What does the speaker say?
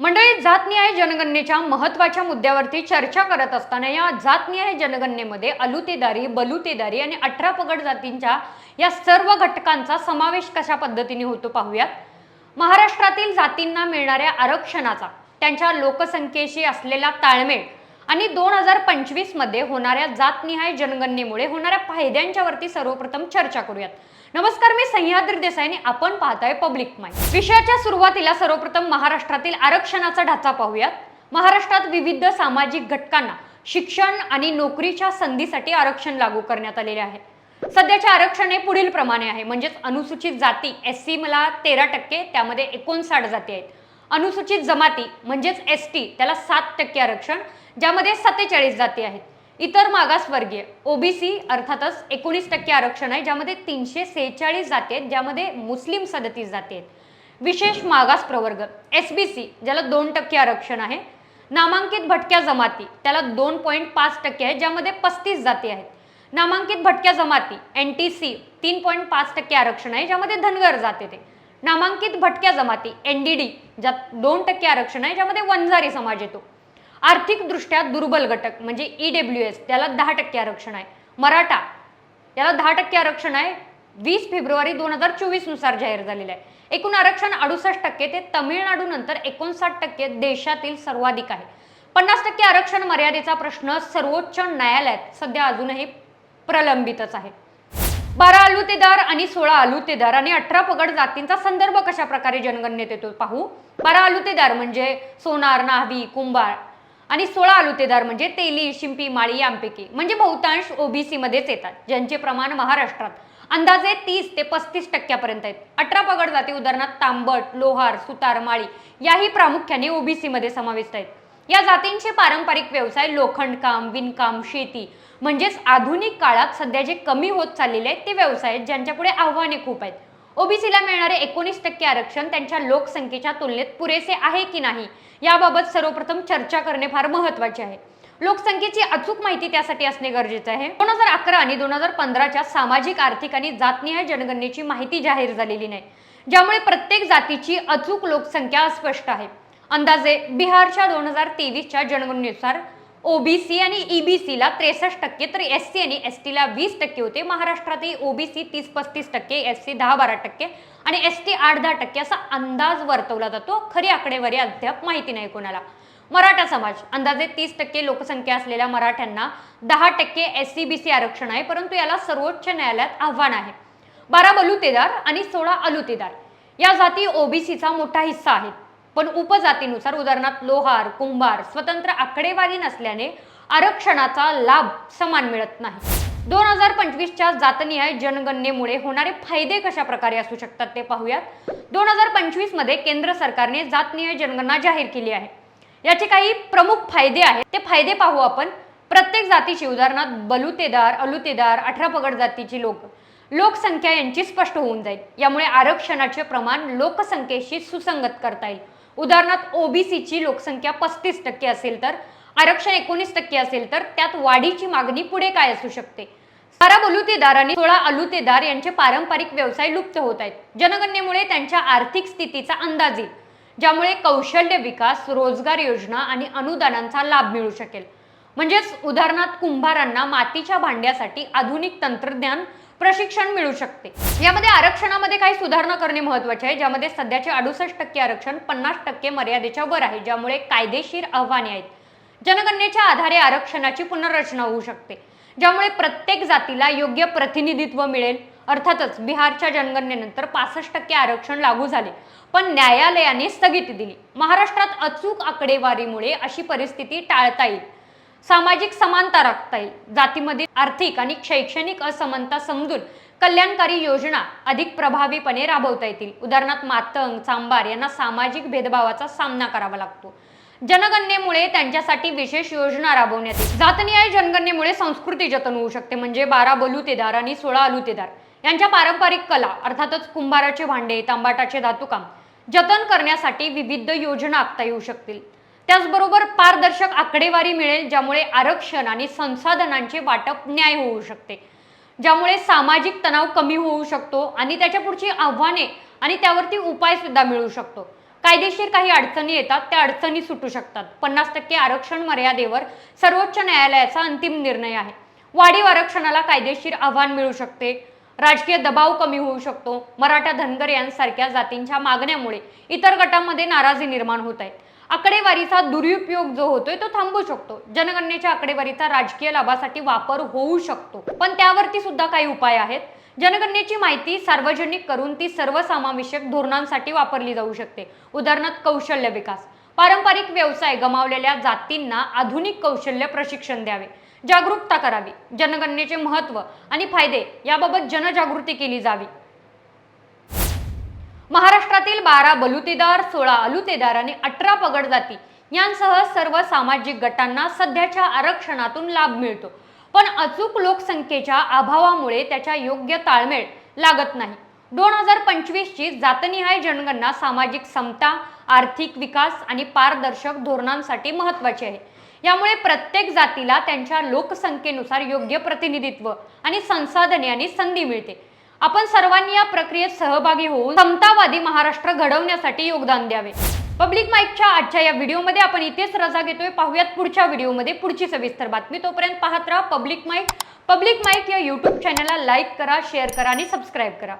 मंडळी जातनिहाय जनगणनेच्या महत्त्वाच्या मुद्द्यावरती चर्चा करत असताना या जातनिहाय जनगणनेमध्ये अलुतेदारी बलुतेदारी आणि अठरा पगड जातींच्या या सर्व घटकांचा समावेश कशा पद्धतीने होतो पाहूयात. महाराष्ट्रातील जातींना मिळणाऱ्या आरक्षणाचा त्यांच्या लोकसंख्येशी असलेला ताळमेळ आणि दोन हजार पंचवीसमध्ये होणाऱ्या जातनिहाय जनगणनेमुळे होणाऱ्या फायद्यांच्यावरती सर्वप्रथम चर्चा करूयात. नमस्कार मी सह्याद्री देसाई आणि आपण पाहताय पब्लिक माइंड. विषयाच्या सुरुवातीला सर्वप्रथम महाराष्ट्रातील आरक्षणाचा ढाचा पाहूयात. महाराष्ट्रात विविध सामाजिक घटकांना शिक्षण आणि नोकरीच्या संधीसाठी आरक्षण लागू करण्यात आलेले आहे. सध्याचे आरक्षण हे पुढील प्रमाणे आहे म्हणजेच अनुसूचित जाती एस सी मला तेरा टक्के त्यामध्ये एकोणसाठ जाती आहेत. अनुसूचित जमाती म्हणजेच एस टी त्याला सात टक्के आरक्षण ज्यामध्ये सत्तेचाळीस जाती आहेत. इतर मागासवर्गीय ओबीसी अर्थातच एकोणीस टक्के आरक्षण आहे ज्यामध्ये तीनशे सेहेचाळीस जाती आहेत ज्यामध्ये मुस्लिम सदतीस जाती आहेत. विशेष मागास प्रवर्ग एस बी सी ज्याला दोन टक्के आरक्षण आहे. नामांकित भटक्या जमाती त्याला दोन पॉईंट पाच टक्के आहे ज्यामध्ये पस्तीस जाती आहेत. नामांकित भटक्या जमाती एन टी सी तीन पॉईंट पाच टक्के आरक्षण आहे ज्यामध्ये धनगर जात येते. नामांकित भटक्या जमाती एन डी डी ज्यात दोन टक्के आरक्षण आहे ज्यामध्ये वंजारी समाज येतो. आर्थिकदृष्ट्या दुर्बल घटक म्हणजे ई डब्ल्यू एस त्याला दहा टक्के आरक्षण आहे. मराठा याला दहा टक्के आरक्षण आहे. वीस फेब्रुवारी दोन हजार चोवीसनुसार जाहीर झालेलं आहे. एकूण आरक्षण अडुसष्ट टक्के ते तमिळनाडू नंतर एकोणसाठ टक्के देशातील सर्वाधिक आहे. पन्नास टक्के आरक्षण मर्यादेचा प्रश्न सर्वोच्च न्यायालयात सध्या अजूनही प्रलंबितच आहे. बारा आलुतेदार आणि सोळा आलुतेदार आणि अठरा पगड जातींचा संदर्भ कशा प्रकारे जनगणनेत येतो पाहू? बारा आलुतेदार म्हणजे सोनार नाहवी कुंभार आणि सोळा आलुतेदार म्हणजे तेली शिंपी माळी यांपैकी म्हणजे बहुतांश ओबीसी मध्येच येतात ज्यांचे प्रमाण महाराष्ट्रात अंदाजे तीस ते पस्तीस टक्क्यापर्यंत आहेत. अठरा पगड जाती उदाहरणार्थ तांबट लोहार सुतार माळी याही प्रामुख्याने ओबीसी मध्ये समाविष्ट आहेत. या जातींचे पारंपरिक व्यवसाय लोखंडकाम विणकाम शेती. म्हणजेच आधुनिक काळात सध्या जे कमी होत चाललेले आहेत ते व्यवसाय आहेत ज्यांच्यापुढे आव्हाने खूप आहेत. ओबीसीला मिळणारे एकोणीस टक्के आरक्षण त्यांच्या लोकसंख्येच्या तुलनेत पुरेसे आहे की नाही याबाबत सर्वप्रथम चर्चा करणे फार महत्त्वाचे आहे. लोकसंख्येची अचूक माहिती त्यासाठी असणे गरजेचे आहे. दोन हजार अकरा आणि दोन हजार पंधराच्या सामाजिक आर्थिक आणि जातनिहाय जनगणनेची माहिती जाहीर झालेली नाही ज्यामुळे प्रत्येक जातीची अचूक लोकसंख्या अस्पष्ट आहे. अंदाजे बिहारच्या दोन हजार तेवीसच्या जनगणनेनुसार ओबीसी आणि ईबीसीला त्रेसष्ट टक्के तर एस सी आणि एस टीला वीस टक्के होते. महाराष्ट्रातही ओबीसी तीस पस्तीस टक्के एस सी दहा बारा टक्के आणि एस टी आठ दहा टक्के असा अंदाज वर्तवला जातो. खरी आकडेवारी अद्याप माहिती नाही कोणाला. मराठा समाज अंदाजे तीस टक्के लोकसंख्या असलेल्या मराठ्यांना दहा टक्के एस सी बी सी आरक्षण आहे परंतु याला सर्वोच्च न्यायालयात आव्हान आहे. बारा बलुतेदार आणि सोळा अलुतेदार या जाती ओबीसीचा मोठा हिस्सा आहे पण उपजातीनुसार उदाहरणार्थ लोहार कुंभार स्वतंत्र आकडेवारी नसल्याने आरक्षणाचा लाभ समान मिळत नाही. दोन हजार पंचवीसच्या जातनिहाय जनगणनेमुळे होणारे फायदे कशा प्रकारे असू शकतात ते पाहूयात. दोन हजार पंचवीसमध्ये केंद्र सरकारने जातनिहाय जनगणना जाहीर केली आहे. याचे काही प्रमुख फायदे आहेत. ते फायदे पाहू आपण. प्रत्येक जातीची उदाहरणार्थ बलुतेदार अलुतेदार अठरा पगड जातीची लोक. लोकसंख्या यांची स्पष्ट होऊन जाईल. यामुळे आरक्षणाचे प्रमाण लोकसंख्येशी सुसंगत करता येईल. उदाहरणार्थ ओबीसीची लोकसंख्या पस्तीस टक्के असेल तर आरक्षण एकोणीस टक्के असेल तर त्यात वाढीची मागणी पुढे काय असू शकते? सारा बलुतेदार आणि सोळा अलुतेदार यांचे पारंपरिक व्यवसाय लुप्त होत आहेत. जनगणनेमुळे त्यांच्या आर्थिक स्थितीचा अंदाज येईल ज्यामुळे कौशल्य विकास रोजगार योजना आणि अनुदानांचा लाभ मिळू शकेल. म्हणजेच उदाहरणार्थ कुंभारांना मातीच्या भांड्यासाठी आधुनिक तंत्रज्ञान प्रशिक्षण मिळू शकते. यामध्ये आरक्षणामध्ये काही सुधारणा करणे महत्त्वाचे आहे ज्यामध्ये सध्याचे अडुसष्ट टक्के आरक्षण पन्नास टक्के मर्यादेच्या वर आहे ज्यामुळे कायदेशीर आव्हाने आहेत. जनगणनेच्या आधारे आरक्षणाची पुनर्रचना होऊ शकते ज्यामुळे प्रत्येक जातीला योग्य प्रतिनिधित्व मिळेल. अर्थातच बिहारच्या जनगणनेनंतर पासष्ट टक्के आरक्षण लागू झाले पण न्यायालयाने स्थगिती दिली. महाराष्ट्रात अचूक आकडेवारीमुळे अशी परिस्थिती टाळता येईल. सामाजिक समानता राखता येईल. जातीमध्ये आर्थिक आणि शैक्षणिक असमानता समजून कल्याणकारी योजना अधिक प्रभावीपणे राबवता येतील. उदाहरणार्थ मातंग चांबार यांना सामाजिक भेदभावाचा सामना करावा लागतो. जनगणनेमुळे त्यांच्यासाठी विशेष योजना राबवण्यात येईल. जातनिहाय जनगणनेमुळे संस्कृती जतन होऊ शकते. म्हणजे बारा बलुतेदार आणि सोळा अलुतेदार. यांच्या पारंपरिक कला अर्थातच कुंभाराचे भांडे तांबाटाचे धातुकाम जतन करण्यासाठी विविध योजना आखता येऊ शकतील. त्याचबरोबर पारदर्शक आकडेवारी मिळेल ज्यामुळे आरक्षण आणि संसाधनांचे वाटप न्याय होऊ शकते. ज्यामुळे सामाजिक तणाव कमी होऊ शकतो आणि त्याच्या पुढची आव्हाने आणि त्यावरती उपाय सुद्धा मिळू शकतो. कायदेशीर काही अडचणी येतात त्या अडचणी सुटू शकतात. पन्नास टक्के आरक्षण मर्यादेवर सर्वोच्च न्यायालयाचा अंतिम निर्णय आहे. वाढीव आरक्षणाला कायदेशीर आव्हान मिळू शकते. राजकीय दबाव कमी होऊ शकतो. मराठा धनगर यांसारख्या जातींच्या मागण्यामुळे इतर गटांमध्ये नाराजी निर्माण होत आहे. आकडेवारीचा दुरुपयोग जो होतोय तो थांबू शकतो. जनगणनेच्या आकडेवारीचा राजकीय लाभासाठी वापर होऊ शकतो. पण त्यावरती सुद्धा काही उपाय आहेत. जनगणनेची माहिती सार्वजनिक करून ती सर्वसमावेशक धोरणांसाठी वापरली जाऊ शकते. उदाहरणार्थ कौशल्य विकास. पारंपरिक व्यवसाय गमावलेल्या जातींना आधुनिक कौशल्य प्रशिक्षण द्यावे. जागरूकता करावी. जनगणनेचे महत्त्व आणि फायदे याबाबत जनजागृती केली जावी. महाराष्ट्रातील बारा बलुतेदार सोळा अलुतेदार आणि अठरा पगड जाती यांसह सर्व सामाजिक गटांना सध्याच्या आरक्षणातून लाभ मिळतो. पण अचूक लोकसंख्येच्या अभावामुळे त्याच्या योग्य ताळमेळ लागत नाही. दोन हजार पंचवीसची जातनिहाय जनगणना सामाजिक समता आर्थिक विकास आणि पारदर्शक धोरणांसाठी महत्त्वाची आहे. यामुळे प्रत्येक जातीला त्यांच्या लोकसंख्येनुसार योग्य प्रतिनिधित्व आणि संसाधने आणि संधी मिळते. आपण सर्वांनी या प्रक्रियेत सहभागी होऊन समतावादी महाराष्ट्र घडवण्यासाठी योगदान द्यावे. पब्लिक माईकच्या आजच्या या व्हिडिओमध्ये आपण इथेच रजा घेतोय. पाहूयात पुढच्या व्हिडिओमध्ये. पुढची सविस्तर बातमी तोपर्यंत पाहत राहा पब्लिक माईक पब्लिक माईक या युट्यूब चॅनलला लाईक करा शेअर करा आणि सबस्क्राईब करा.